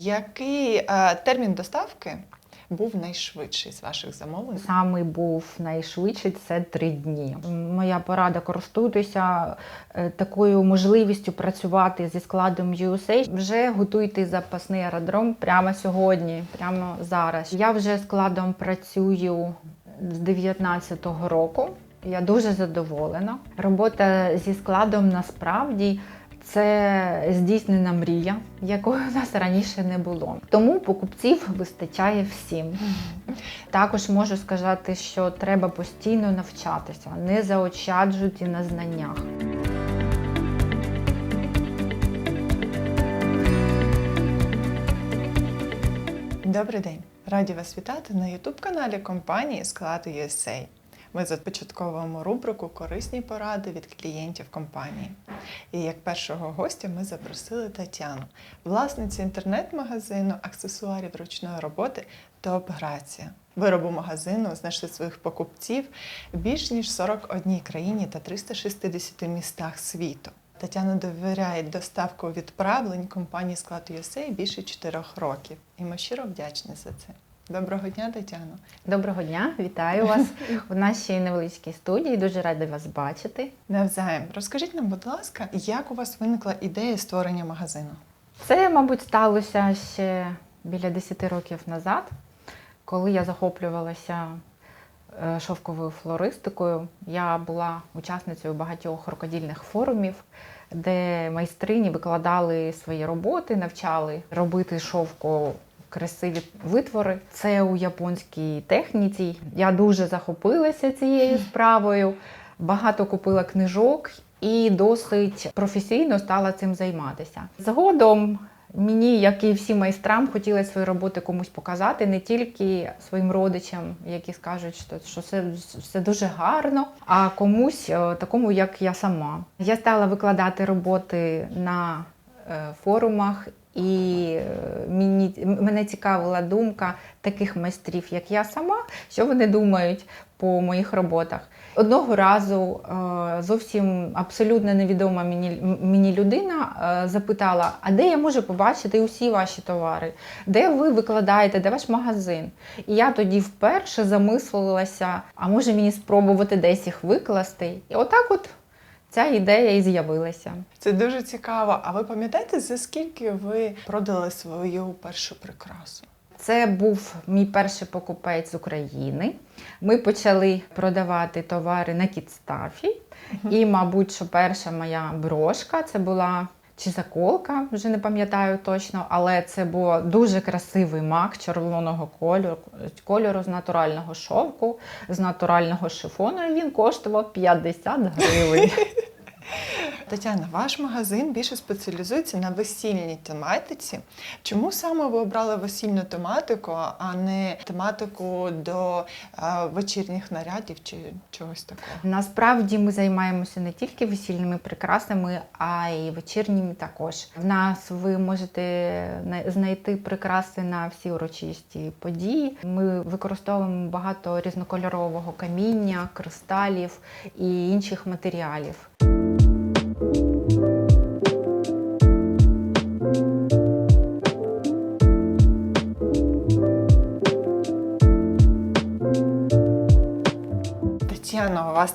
Який е, термін доставки був найшвидший з ваших замовлень? Самий був найшвидший це три дні. Моя порада користуйтеся е, такою можливістю працювати зі складом USA. Вже готуйте запасний аеродром прямо сьогодні, прямо зараз. Я вже складом працюю з 19-го року. Я дуже задоволена. Робота зі складом насправді. Це здійснена мрія, якої у нас раніше не було. Тому покупців вистачає всім. Також можу сказати, що треба постійно навчатися, не заощаджуйте на знаннях. Добрий день! Раді вас вітати на youtube-каналі компанії Склад USA. Ми започатковуємо рубрику Корисні поради від клієнтів компанії. І як першого гостя ми запросили Тетяну, власницю інтернет-магазину аксесуарів ручної роботи Топ Грація. Виробу магазину знайшли своїх покупців більш ніж 41 країні та 360 містах світу. Тетяна довіряє доставку відправлень компанії Склад USA більше 4 років. І ми щиро вдячні за це. Доброго дня, Тетяно. Доброго дня, вітаю вас у нашій невеличкій студії. Дуже рада вас бачити. Навзаєм, розкажіть нам, будь ласка, як у вас виникла ідея створення магазину? Це, мабуть, сталося ще біля 10 років назад, коли я захоплювалася е, шовковою флористикою. Я була учасницею багатьох рукодільних форумів, де майстрині викладали свої роботи, навчали робити шовку. Красиві витвори. Це у японській техніці. Я дуже захопилася цією справою. Багато купила книжок і досить професійно стала цим займатися. Згодом мені, як і всім майстрам, хотілося свої роботи комусь показати, не тільки своїм родичам, які скажуть, що, що все, все дуже гарно, а комусь е, такому, як я сама. Я стала викладати роботи на е, форумах. І е, мені, мене цікавила думка таких майстрів, як я сама, що вони думають по моїх роботах. Одного разу е, зовсім абсолютно невідома мені, мені людина е, запитала: а де я можу побачити усі ваші товари? Де ви викладаєте, де ваш магазин? І я тоді вперше замислилася, а може мені спробувати десь їх викласти? І отак от ця ідея і з'явилася. Це дуже цікаво. А ви пам'ятаєте, за скільки ви продали свою першу прикрасу? Це був мій перший покупець з України. Ми почали продавати товари на кітстафі. І, мабуть, що перша моя брошка це була чи заколка, вже не пам'ятаю точно, але це був дуже красивий мак червоного кольору, кольору з натурального шовку, з натурального шифону. Він коштував 50 гривень. Тетяна, ваш магазин більше спеціалізується на весільній тематиці. Чому саме ви обрали весільну тематику, а не тематику до е, вечірніх нарядів чи чогось такого? Насправді ми займаємося не тільки весільними прикрасами, а й вечірніми також. В нас ви можете знайти прикраси на всі урочисті події. Ми використовуємо багато різнокольорового каміння, кристалів і інших матеріалів.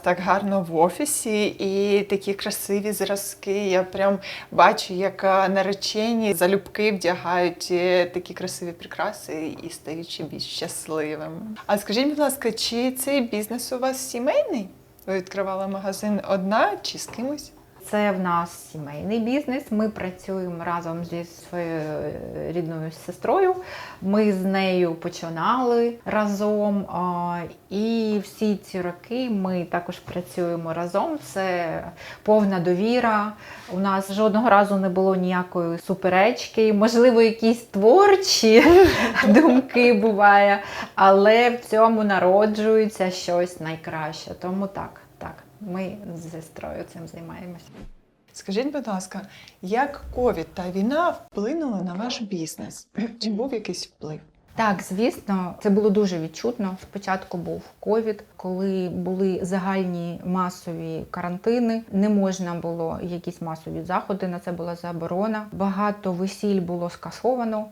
Так гарно в офісі і такі красиві зразки. Я прям бачу, як наречені залюбки вдягають е, такі красиві прикраси і стають ще більш щасливими. А скажіть, будь ласка, чи цей бізнес у вас сімейний? Ви відкривали магазин одна чи з кимось? Це в нас сімейний бізнес. Ми працюємо разом зі своєю е, рідною сестрою. Ми з нею починали разом. І всі ці роки ми також працюємо разом. Це повна довіра. У нас жодного разу не було ніякої суперечки. Можливо, якісь творчі думки буває, але в цьому народжується щось найкраще. Тому так, так. Ми з сестрою цим займаємося. Скажіть, будь ласка, як ковід та війна вплинули на ваш бізнес? Чи був якийсь вплив? Так, звісно, це було дуже відчутно. Спочатку був ковід, коли були загальні масові карантини. Не можна було якісь масові заходи. На це була заборона. Багато весіль було скасовано.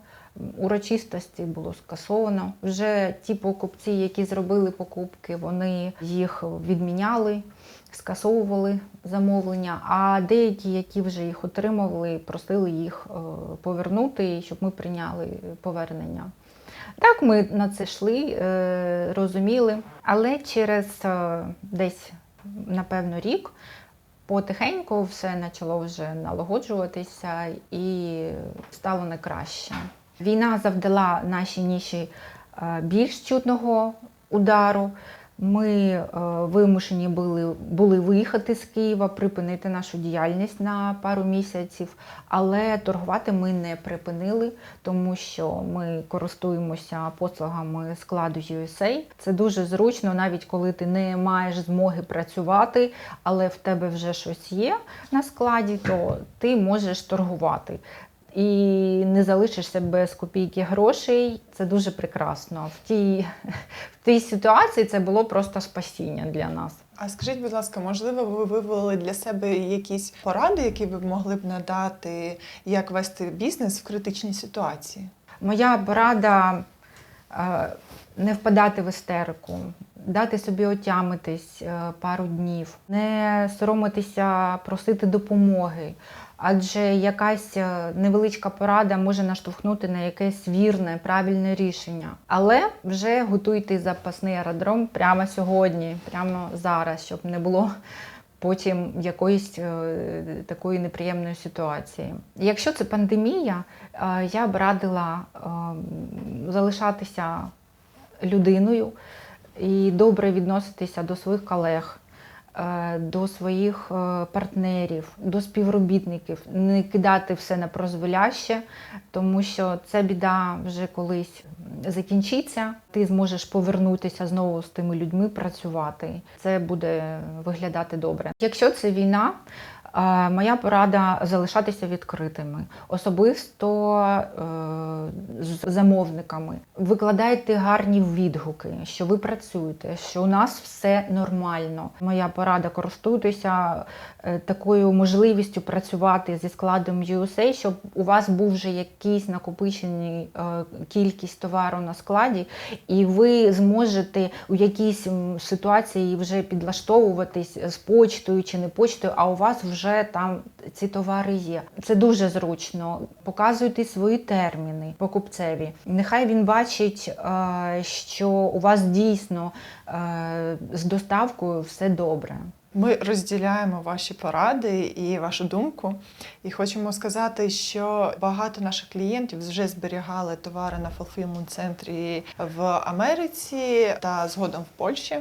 урочистості було скасовано. Вже ті покупці, які зробили покупки, вони їх відміняли, скасовували замовлення. А деякі, які вже їх отримували, просили їх е, повернути, щоб ми прийняли повернення. Так, ми на це йшли, е, розуміли, але через е, десь, напевно, рік потихеньку все почало вже налагоджуватися і стало не краще. Війна завдала нашій ніші більш чутного удару. Ми е, вимушені були, були виїхати з Києва, припинити нашу діяльність на пару місяців, але торгувати ми не припинили, тому що ми користуємося послугами складу USA. Це дуже зручно, навіть коли ти не маєш змоги працювати, але в тебе вже щось є на складі, то ти можеш торгувати. І не залишишся без копійки грошей. Це дуже прекрасно. В тій, в тій ситуації це було просто спасіння для нас. А скажіть, будь ласка, можливо, ви вивели для себе якісь поради, які ви могли б надати, як вести бізнес в критичній ситуації? Моя порада е, не впадати в істерику, дати собі отямитись е, пару днів, не соромитися просити допомоги. Адже якась е, невеличка порада може наштовхнути на якесь вірне, правильне рішення. Але вже готуйте запасний аеродром прямо сьогодні, прямо зараз, щоб не було потім якоїсь е, такої неприємної ситуації. Якщо це пандемія, я б радила е, залишатися людиною і добре відноситися до своїх колег. е, До своїх е, партнерів, до співробітників, не кидати все на прозволяще, тому що ця біда вже колись закінчиться. Ти зможеш повернутися знову з тими людьми працювати. Це буде виглядати добре. Якщо це війна, моя порада залишатися відкритими, особисто е, з замовниками. Викладайте гарні відгуки, що ви працюєте, що у нас все нормально. Моя порада користуйтеся е, такою можливістю працювати зі складом USA, щоб у вас був вже якийсь накопичений е, кількість товару на складі, і ви зможете у якійсь ситуації вже підлаштовуватись з почтою чи не почтою, а у вас вже там ці товари є. Це дуже зручно. Показуйте свої терміни покупцеві. Нехай він бачить, е, що у вас дійсно е, з доставкою все добре. Ми розділяємо ваші поради і вашу думку, і хочемо сказати, що багато наших клієнтів вже зберігали товари на fulfillment центрі в Америці та згодом в Польщі.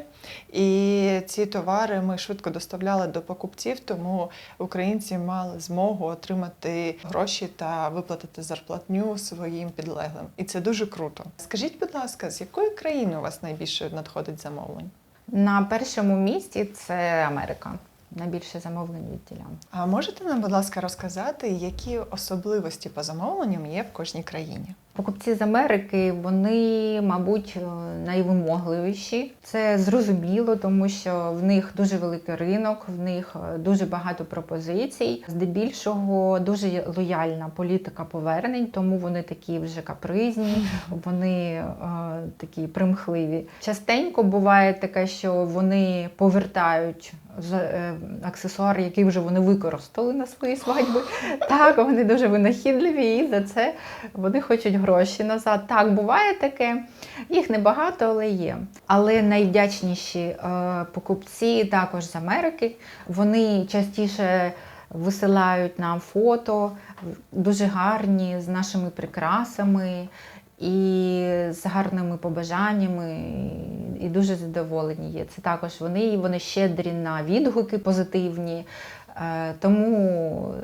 І ці товари ми швидко доставляли до покупців, тому українці мали змогу отримати гроші та виплатити зарплатню своїм підлеглим. І це дуже круто. Скажіть, будь ласка, з якої країни у вас найбільше надходить замовлень? На першому місці це Америка. Найбільше замовлень відділям. А можете нам, будь ласка, розказати, які особливості по замовленням є в кожній країні? Покупці з Америки, вони, мабуть, е, найвимогливіші. Це зрозуміло, тому що в них дуже великий ринок, в них е, дуже багато пропозицій. Здебільшого дуже лояльна політика повернень, тому вони такі вже капризні, вони е, такі примхливі. Частенько буває таке, що вони повертають аксесуар, який вже вони використали на свої свадьби. Так, вони дуже винахідливі, і за це вони хочуть гроші назад. Так, буває таке. Їх небагато, але є. Але найвдячніші е, покупці також з Америки. Вони частіше висилають нам фото, дуже гарні з нашими прикрасами. І з гарними побажаннями, і дуже задоволені є. Це також вони, і вони щедрі на відгуки позитивні. Е, Тому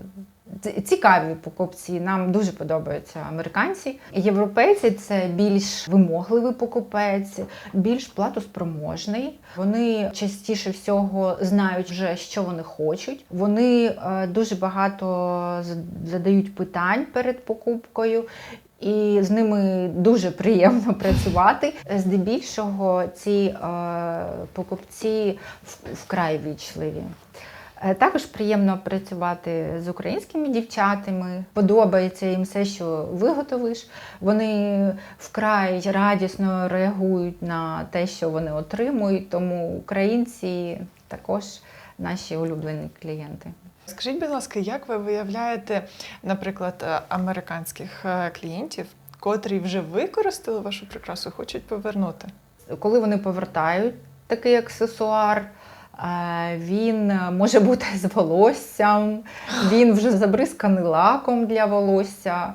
цікаві покупці. Нам дуже подобаються американці. Європейці це більш вимогливий покупець, більш платоспроможний. Вони частіше всього знають вже, що вони хочуть. Вони е, дуже багато задають питань перед покупкою. І з ними дуже приємно працювати. Здебільшого ці е, покупці вкрай вічливі. Е, Також приємно працювати з українськими дівчатами. Подобається їм все, що виготовиш. Вони вкрай радісно реагують на те, що вони отримують. Тому українці також наші улюблені клієнти. Скажіть, будь ласка, як ви виявляєте, наприклад, е, американських е, клієнтів, котрі вже використали вашу прикрасу хочуть повернути? Коли вони повертають такий аксесуар, е, він може бути з волоссям, він вже забризканий лаком для волосся,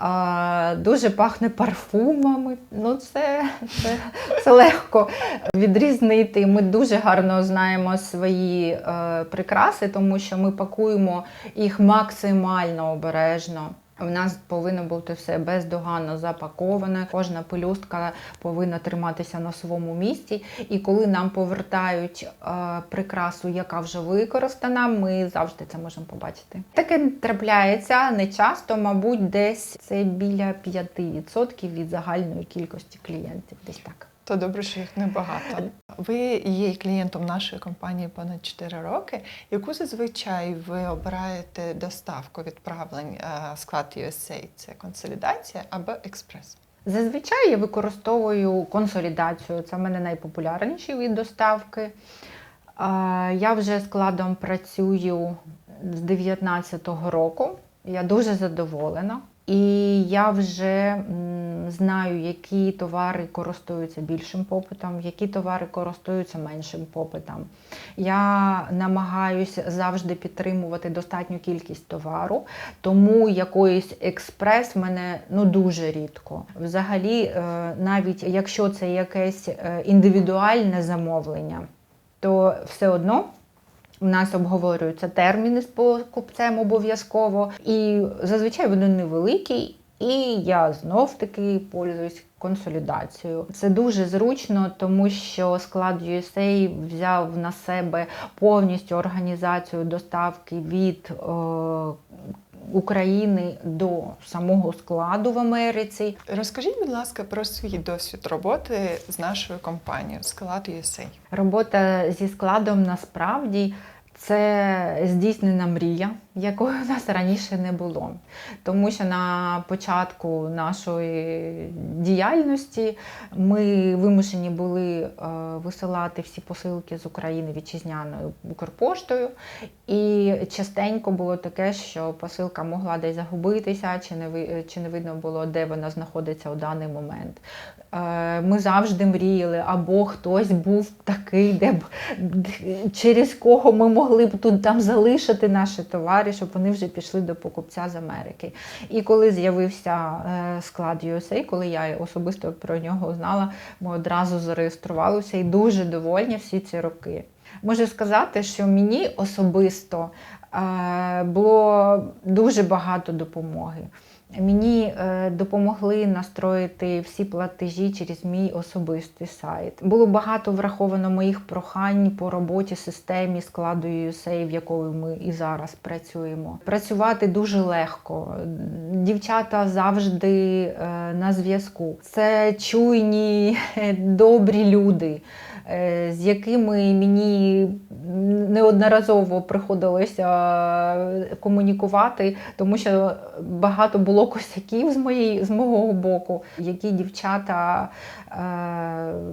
е, дуже пахне парфумами. Ну, це, це, це легко відрізнити. Ми дуже гарно знаємо свої е, прикраси, тому що ми пакуємо їх максимально обережно. У нас повинно бути все бездоганно запаковане. Кожна пелюстка повинна триматися на своєму місці. І коли нам повертають е, прикрасу, яка вже використана, ми завжди це можемо побачити. Таке трапляється не часто, мабуть, десь це біля 5% від загальної кількості клієнтів. Десь так. То добре, що їх небагато. Ви є клієнтом нашої компанії понад 4 роки. Яку зазвичай ви обираєте доставку відправлень е, склад USA? Це консолідація або експрес? Зазвичай я використовую консолідацію. Це в мене найпопулярніший від доставки. Я вже складом працюю з 19-го року. Я дуже задоволена. І я вже знаю, які товари користуються більшим попитом, які товари користуються меншим попитом. Я намагаюся завжди підтримувати достатню кількість товару, тому якоїсь експрес в мене ну дуже рідко. Взагалі, е, навіть якщо це якесь е, індивідуальне замовлення, то все одно. У нас обговорюються терміни з покупцем обов'язково, і зазвичай вони невеликі, і я знов таки пользуюсь консолідацією. Це дуже зручно, тому що склад USA взяв на себе повністю організацію доставки від е, України до самого складу в Америці. Розкажіть, будь ласка, про свій досвід роботи з нашою компанією склад USA. Робота зі складом насправді це здійснена мрія, якої у нас раніше не було. Тому що на початку нашої діяльності ми вимушені були е, висилати всі посилки з України вітчизняною Укрпоштою. І частенько було таке, що посилка могла десь загубитися, чи не, чи не видно було, де вона знаходиться у даний момент. Е, Ми завжди мріяли, або хтось був такий, де б через кого ми могли б тут там залишити наші товари, щоб вони вже пішли до покупця з Америки. І коли з'явився е, склад USA, коли я особисто про нього знала, ми одразу зареєструвалися і дуже довольні всі ці роки. Можу сказати, що мені особисто е, було дуже багато допомоги. Мені е, допомогли настроїти всі платежі через мій особистий сайт. Було багато враховано моїх прохань по роботі системі складу USA, в якої ми і зараз працюємо. Працювати дуже легко. Дівчата завжди е, на зв'язку. Це чуйні, добрі люди. Е, З якими мені неодноразово приходилося комунікувати, тому що багато було косяків з моєї з мого боку, які дівчата е,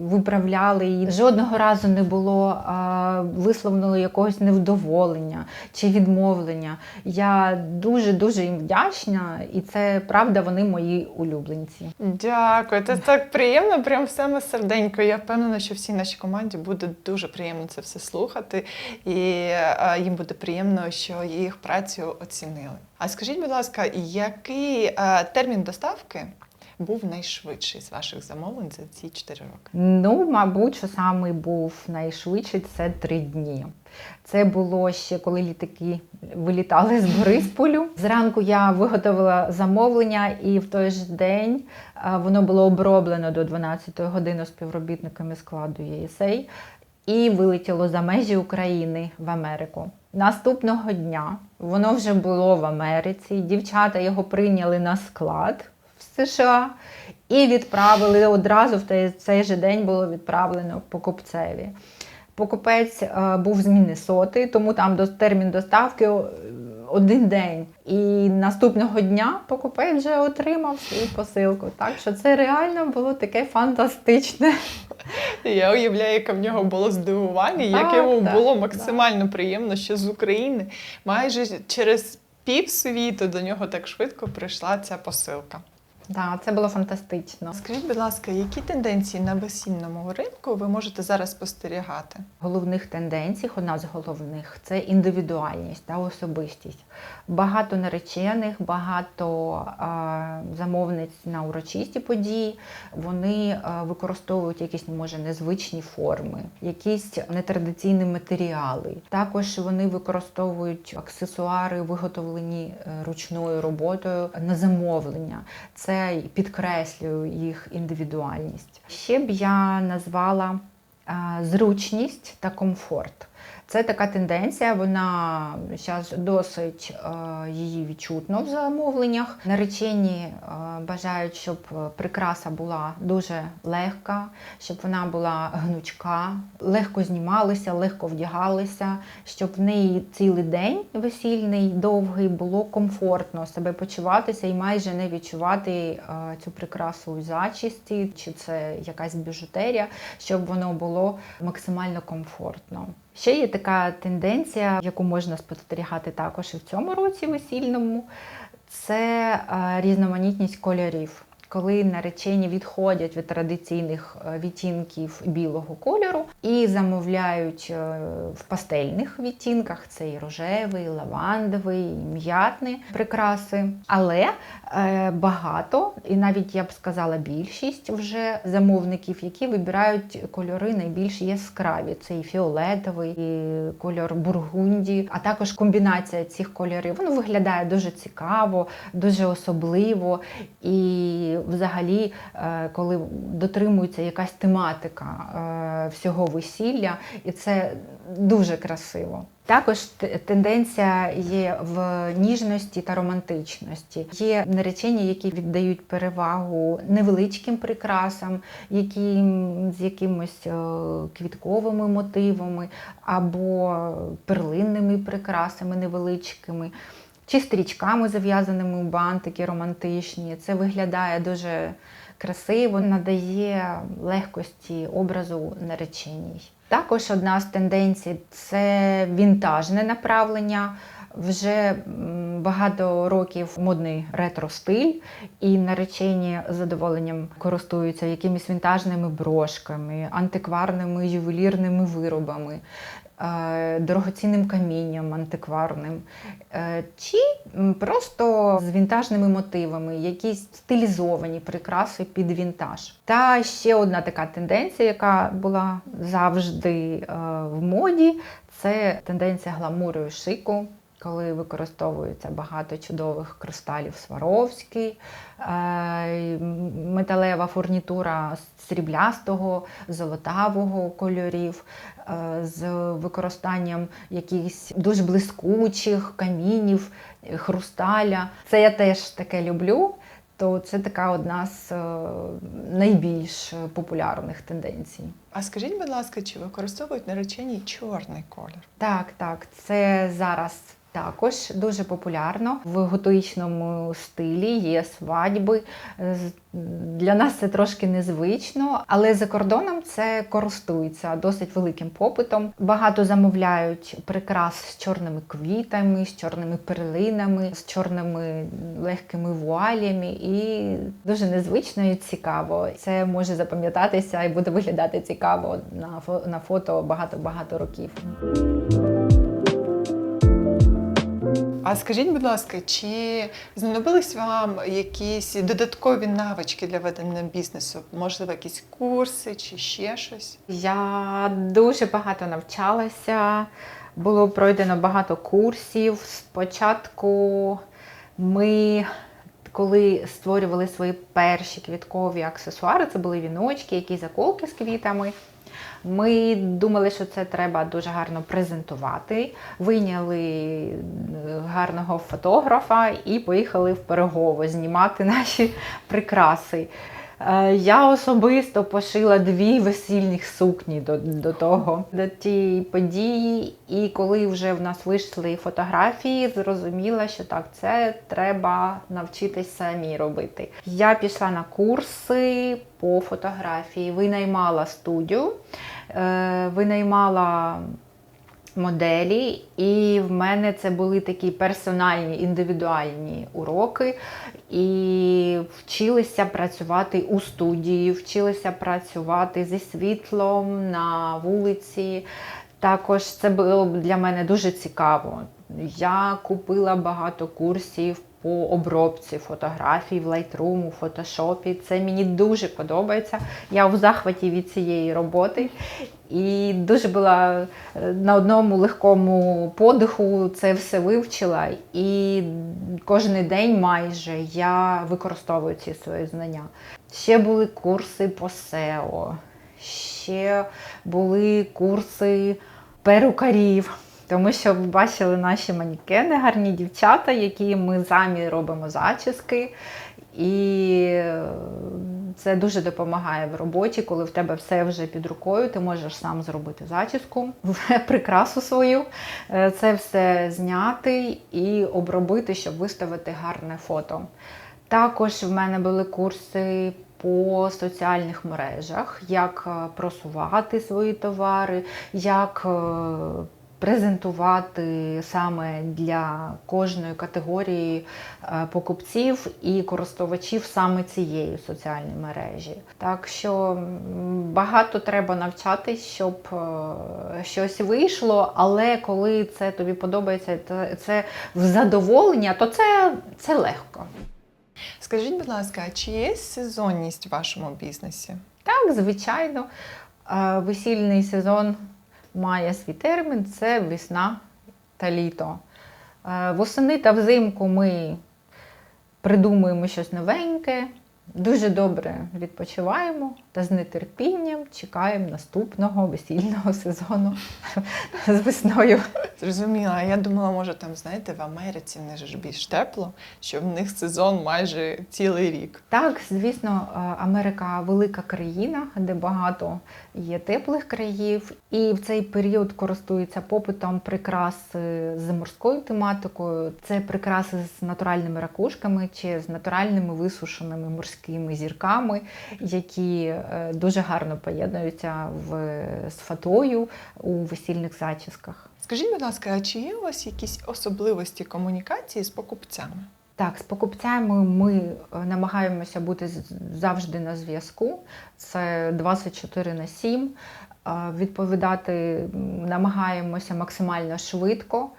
виправляли. І жодного разу не було е, висловлено якогось невдоволення чи відмовлення. Я дуже дуже їм вдячна, і це правда, вони мої улюбленці. Дякую, це так приємно, прям саме серденько. Я впевнена, що всій нашій команді буде дуже приємно це все слухати, і е, їм буде приємно, що їх працю оцінили. А скажіть, будь ласка, який е, термін доставки був найшвидший з ваших замовлень за ці 4 роки? Ну, мабуть, що саме був найшвидший це три дні. Це було ще коли літаки вилітали з Борисполю. Зранку я виготовила замовлення, і в той ж день воно було оброблено до 12 години співробітниками складу ЄСА і вилетіло за межі України в Америку. Наступного дня воно вже було в Америці. Дівчата його прийняли на склад в США і відправили одразу в цей же день було відправлено покупцеві. Покупець е, був з Міннесоти, тому там до- термін доставки один день. І наступного дня покупець вже отримав свою посилку. Так що це реально було таке фантастичне. Я уявляю, яке в нього було здивування, як йому так, було максимально приємно, що з України майже через пів світу до нього так швидко прийшла ця посилка. Да, це було фантастично. Скажіть, будь ласка, які тенденції на весільному ринку ви можете зараз спостерігати? Головних тенденцій, одна з головних це індивідуальність та особистість. Багато наречених, багато а, замовниць на урочисті події. Вони використовують якісь може незвичні форми, якісь нетрадиційні матеріали. Також вони використовують аксесуари, виготовлені е, ручною роботою на замовлення. Це підкреслює їх індивідуальність. Ще б я назвала е, зручність та комфорт. Це така тенденція, вона зараз досить е, її відчутно в замовленнях. Наречені е, бажають, щоб е, прикраса була дуже легка, щоб вона була гнучка, легко знімалася, легко вдягалася, щоб в неї цілий день весільний, довгий було комфортно себе почуватися і майже не відчувати цю прикрасу у зачісті, чи це якась біжутерія, щоб воно було максимально комфортно. Ще є така тенденція, яку можна спостерігати також і в цьому році весільному, це е, різноманітність кольорів. Коли наречені відходять від традиційних е, відтінків білого кольору і замовляють е, в пастельних відтінках, це і рожевий, і лавандовий, і м'ятні прикраси. Але е, багато, і навіть я б сказала, більшість вже замовників, які вибирають кольори найбільш яскраві. Це і фіолетовий, і кольор бургунді, а також комбінація цих кольорів. Воно виглядає дуже цікаво, дуже особливо. І взагалі, е, коли дотримується якась тематика е, всього весілля, і це дуже красиво. Також тенденція є в ніжності та романтичності. Є наречені, які віддають перевагу невеличким прикрасам, які з якимось е, квітковими мотивами або перлинними прикрасами невеличкими. Чи стрічками зав'язаними у бантики романтичні. Це виглядає дуже красиво, надає легкості образу нареченій. Також одна з тенденцій це вінтажне направлення. Вже багато років модний ретро-стиль, і наречені з задоволенням користуються якимись вінтажними брошками, антикварними ювелірними виробами, дорогоцінним камінням антикварним, е, чи просто з вінтажними мотивами, якісь стилізовані прикраси під вінтаж. Та ще одна така тенденція, яка була завжди е, в моді, це тенденція гламуру і шику. Коли використовується багато чудових кристалів Сваровський, е, металева фурнітура сріблястого, золотавого кольорів, е, з використанням якихось дуже блискучих камінів, е, хрусталя. Це я теж таке люблю. То це така одна з е, найбільш популярних тенденцій. А скажіть, будь ласка, чи використовують наречені чорний колір? Так, так, це зараз також дуже популярно в готуїчному стилі. Є свадьби. Для нас це трошки незвично, але за кордоном це користується досить великим попитом. Багато замовляють прикрас з чорними квітами, з чорними перлинами, з чорними легкими вуалями, і дуже незвично і цікаво. Це може запам'ятатися і буде виглядати цікаво на фото багато-багато років. А скажіть, будь ласка, чи знадобились вам якісь додаткові навички для ведення бізнесу? Можливо, якісь курси чи ще щось? Я дуже багато навчалася, було пройдено багато курсів. Спочатку ми, коли створювали свої перші квіткові аксесуари, це були віночки, які заколки з квітами. Ми думали, що це треба дуже гарно презентувати. Вийняли е, гарного фотографа і поїхали в Перегово знімати наші прикраси. Е, Я особисто пошила дві весільних сукні до, до того, до тієї події. І коли вже в нас вийшли фотографії, зрозуміла, що так, це треба навчитись самі робити. Я пішла на курси по фотографії, винаймала студію, е, винаймала моделі, і в мене це були такі персональні індивідуальні уроки. І вчилися працювати у студії, вчилися працювати зі світлом на вулиці. Також це було для мене дуже цікаво. Я купила багато курсів по обробці фотографій в Lightroom, у Photoshop. Це мені дуже подобається. Я у захваті від цієї роботи. І дуже була е, на одному легкому подиху це все вивчила. І кожен день майже я використовую ці свої знання. Ще були курси по SEO, ще були курси перукарів. Тому що ви бачили наші манікени, гарні дівчата, які ми самі робимо зачіски. І е, це дуже допомагає в роботі, коли в тебе все вже під рукою, ти можеш сам зробити зачіску, прикрасу свою, е, це все зняти і обробити, щоб виставити гарне фото. Також в мене були курси по соціальних мережах, як е, просувати свої товари, як презентувати саме для кожної категорії е, покупців і користувачів саме цієї соціальної мережі. Так що багато треба навчатись, щоб е, щось вийшло, але коли це тобі подобається, це- в задоволення, то це, це легко. Скажіть, будь ласка, чи є сезонність в вашому бізнесі? Так, звичайно, е, весільний сезон має свій термін це весна та літо. Е, Восени та взимку ми придумуємо щось новеньке, дуже добре відпочиваємо та з нетерпінням чекаємо наступного весільного сезону з весною. Зрозуміла, я думала, може там, знаєте, в Америці в них ж більш тепло, що в них сезон майже цілий рік. Так, звісно, е, Америка велика країна, де багато є теплих країв, і в цей період користується попитом прикраси з морською тематикою. Це прикраси з натуральними ракушками чи з натуральними висушеними морськими зірками, які е, дуже гарно поєднуються в, з фатою у весільних зачісках. Скажіть, будь ласка, а чи є у вас якісь особливості комунікації з покупцями? Так, з покупцями ми е, намагаємося бути завжди на зв'язку. Це 24 на 7. Е, Відповідати намагаємося максимально швидко.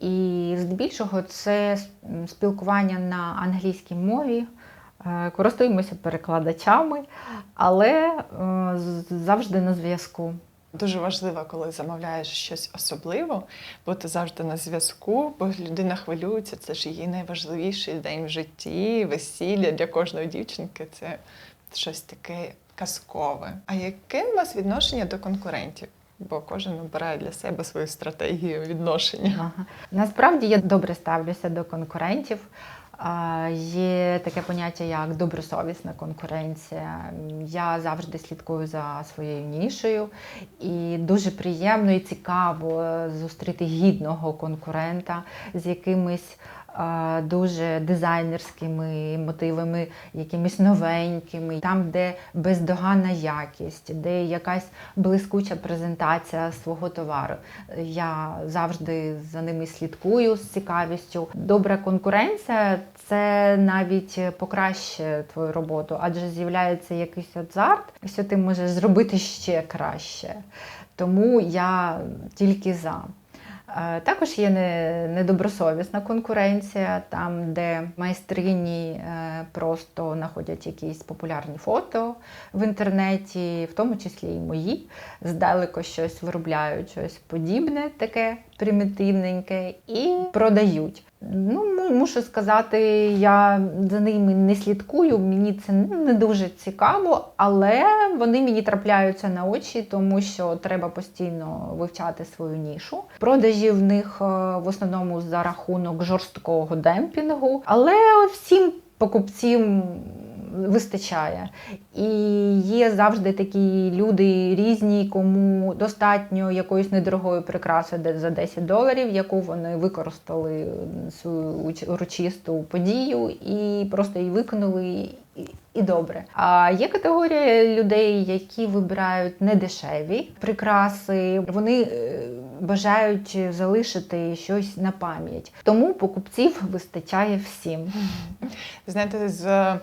І здебільшого це спілкування на англійській мові. Е, Користуємося перекладачами, але е, завжди на зв'язку. Дуже важливо, коли замовляєш щось особливе, бути завжди на зв'язку, бо людина хвилюється, це ж її найважливіший день в житті, весілля для кожної дівчинки це щось таке казкове. А яке у вас відношення до конкурентів? Бо кожен обирає для себе свою стратегію відношення. Ага. Насправді я добре ставлюся до конкурентів. Є таке поняття як добросовісна конкуренція. Я завжди слідкую за своєю нішею, і дуже приємно і цікаво зустріти гідного конкурента з якимись дуже дизайнерськими мотивами, якимись новенькими, там, де бездоганна якість, де якась блискуча презентація свого товару. Я завжди за ними слідкую з цікавістю. Добра конкуренція це навіть покращує твою роботу, адже з'являється якийсь азарт, що ти можеш зробити ще краще. Тому я тільки за. Також є недобросовісна конкуренція, там, де майстрині е, просто знаходять якісь популярні фото в інтернеті, в тому числі і мої, здалеку щось виробляють, щось подібне, таке примітивненьке, і продають. Ну, мушу сказати, я за ними не слідкую, мені це не дуже цікаво, але вони мені трапляються на очі, тому що треба постійно вивчати свою нішу. Продажі в них е, в основному за рахунок жорсткого демпінгу, але всім покупцям вистачає. І є завжди такі люди різні, кому достатньо якоїсь недорогої прикраси за 10 доларів, яку вони використали свою урочисту подію і просто її виконали. і- І добре. А є категорія людей, які вибирають недешеві прикраси. Вони е, бажають залишити щось на пам'ять. Тому покупців вистачає всім. Знаєте, з е,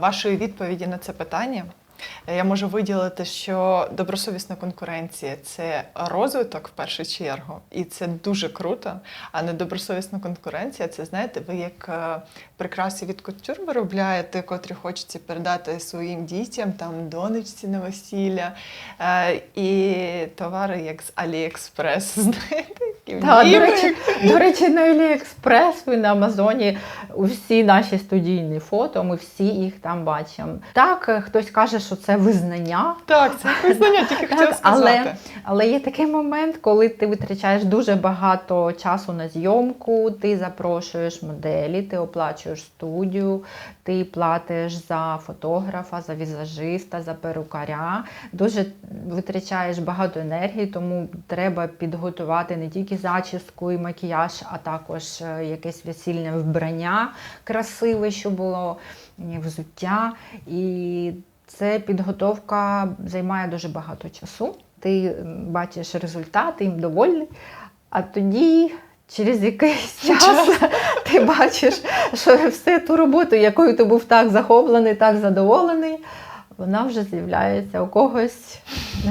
вашої відповіді на це питання е, я можу виділити, що добросовісна конкуренція це розвиток в першу чергу, і це дуже круто. А недобросовісна конкуренція це знаєте, ви як е, прикраси від кутюр виробляєте, котрі хочеться передати своїм дітям, там донечці на весілля, е, і товари як з Аліекспрес, знаєте, Та, до речі, до речі, на Аліекспрес ви на Амазоні усі наші студійні фото, ми всі їх там бачимо. Так, е, хтось каже, що це визнання. Так, це визнання, тільки хотіла сказати. але, але є такий момент, коли ти витрачаєш дуже багато часу на зйомку, ти запрошуєш моделі, ти оплачуєш студію, ти платиш за фотографа, за візажиста, за перукаря. Дуже витрачаєш багато енергії, тому треба підготувати не тільки зачіску і макіяж, а також е, якесь весільне вбрання красиве, що було е, взуття. І це підготовка займає дуже багато часу. Ти бачиш результат, їм довольний, а тоді. Через якийсь час. ти бачиш, що все ту роботу, якою ти був так захоплений, так задоволений, вона вже з'являється у когось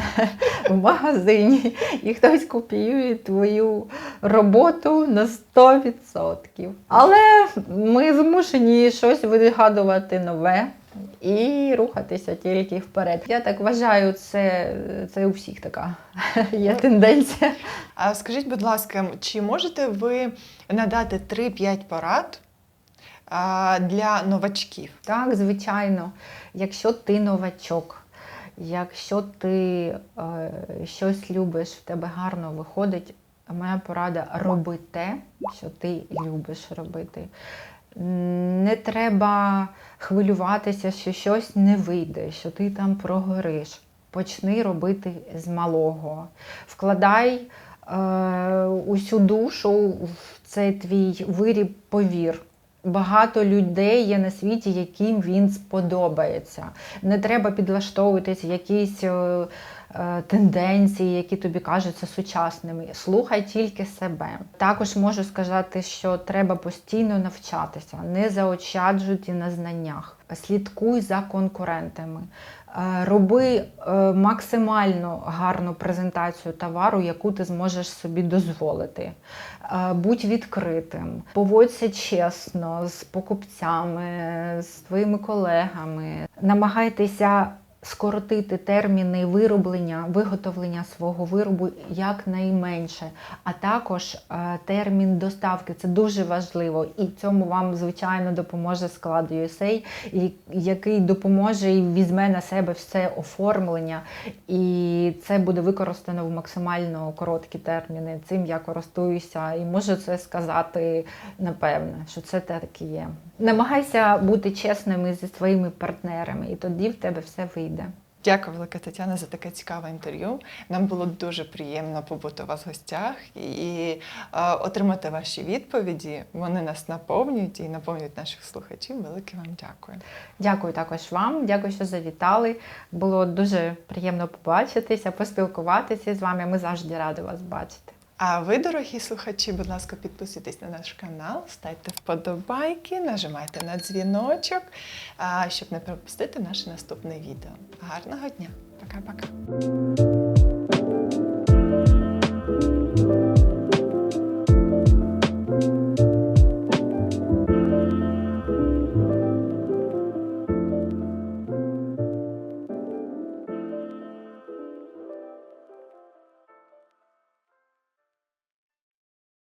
в магазині, і хтось копіює твою роботу на 100%. Але ми змушені щось вигадувати нове і рухатися тільки вперед. Я так вважаю, це, це у всіх така є тенденція. А скажіть, будь ласка, чи можете ви надати 3-5 порад для новачків? Так, звичайно, якщо ти новачок, якщо ти е, щось любиш, в тебе гарно виходить, моя порада роби те, що ти любиш робити. Не треба хвилюватися, що щось не вийде, що ти там прогориш. Почни робити з малого. Вкладай е, усю душу в цей твій виріб, повір. Багато людей є на світі, яким він сподобається. Не треба підлаштовуватись якісь е, тенденції, які тобі кажуться сучасними. Слухай тільки себе. Також можу сказати, що треба постійно навчатися, не заощаджуйте на знаннях. Слідкуй за конкурентами. Е, Роби е, максимально гарну презентацію товару, яку ти зможеш собі дозволити. Е, Будь відкритим, поводься чесно з покупцями, з твоїми колегами. Намагайтеся скоротити терміни вироблення, виготовлення свого виробу якнайменше, а також е, термін доставки. Це дуже важливо. І цьому вам, звичайно, допоможе склад USA, який допоможе і візьме на себе все оформлення, і це буде використано в максимально короткі терміни. Цим я користуюся і можу це сказати напевне, що це так і є. Намагайся бути чесними зі своїми партнерами, і тоді в тебе все вийде. Дякую, велика Тетяна, за таке цікаве інтерв'ю. Нам було дуже приємно побути у вас в гостях і е, отримати ваші відповіді. Вони нас наповнюють і наповнюють наших слухачів. Велике вам дякую. Дякую також вам, дякую, що завітали. Було дуже приємно побачитися, поспілкуватися з вами. Ми завжди раді вас бачити. А ви, дорогі слухачі, будь ласка, підписуйтесь на наш канал, ставте вподобайки, нажимайте на дзвіночок, щоб не пропустити наше наступне відео. Гарного дня! Пока-пока!